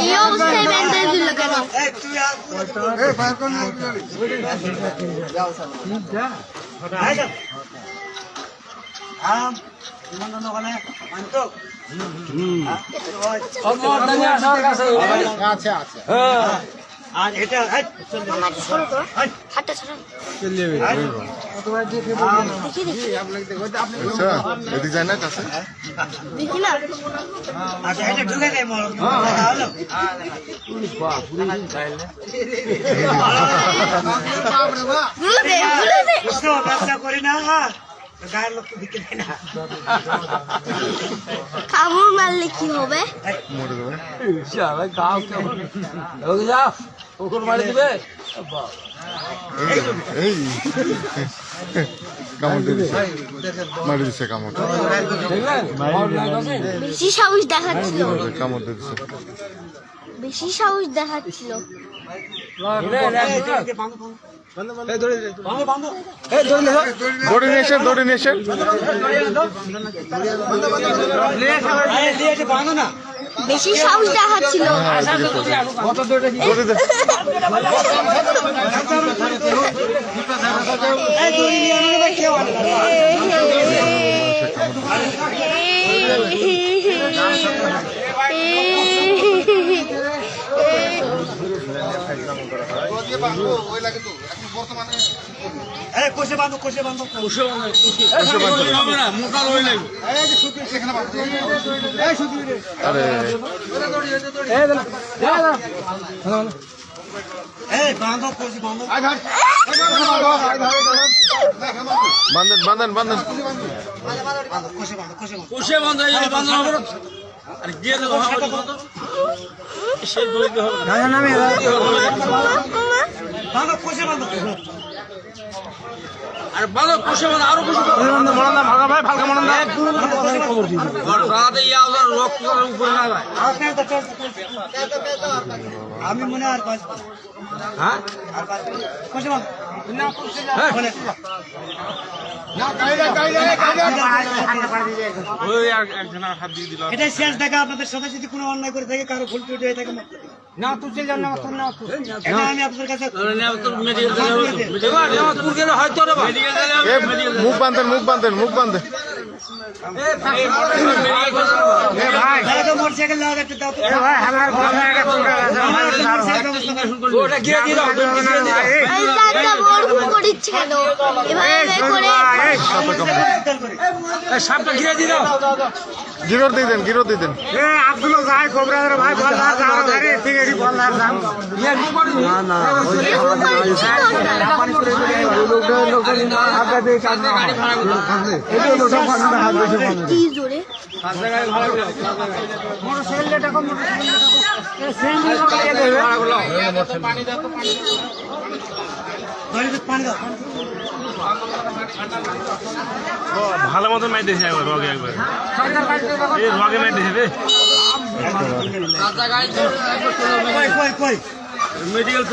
এই অবস্থায় ব্যান্ডেজ দিল কেন? আচ্ছা আচ্ছা। আর এটা হাতটা দেখি আচ্ছা এদিকে যায় না কাছে দেখি না। আচ্ছা দে বুঝতে ব্যবসা করি না। গায়ের লোক দিতে দেয় না। কামড় মারলে কি হবে? মরে যাবে এই কামড় দিয়ে মারি দিছে কামড় বেশি সাহস দেখাচ্ছিল। কামড় দিছে বেশি সাহস দেখাচ্ছিল বেশি সাহস দেখাচ্ছিল কেউ আনে না। এই কোষে বাঁধো কোষে বাঁধো আরে এই বাঁধো কোষে বাঁধো বান্ধেন বান্ধেন বান্ধেন কোষে বাঁধো কোষে বন্ধ বন্ধ আর গিয়ে সেই দড়িতে হবে আর বলো আরও ভাগা ভাই ভালকা রাতে ইয়া ওদের রক্ত উপরে না। আমি মনে হয় আর ওই হাত দিয়ে দিল। শেষ দেখা। আপনাদের সাথে যদি কোনো অন্যায় করে থাকে কারও ভুল ত্রুটি হয়ে থাকে মুখ বান্ধেন মুখ বান্ধেন মুখ। আমার দিল গিরোর দিয়ে দেন গিরোর দিয়ে দেন। এরকম করিচ্ছে কোনটা? কি জোরে গাড়িতে পানি দাও ভালো মতো মাই দিয়েছে একবার রগে একবার। এই রগে মাই দিয়েছে রে মেডিকেল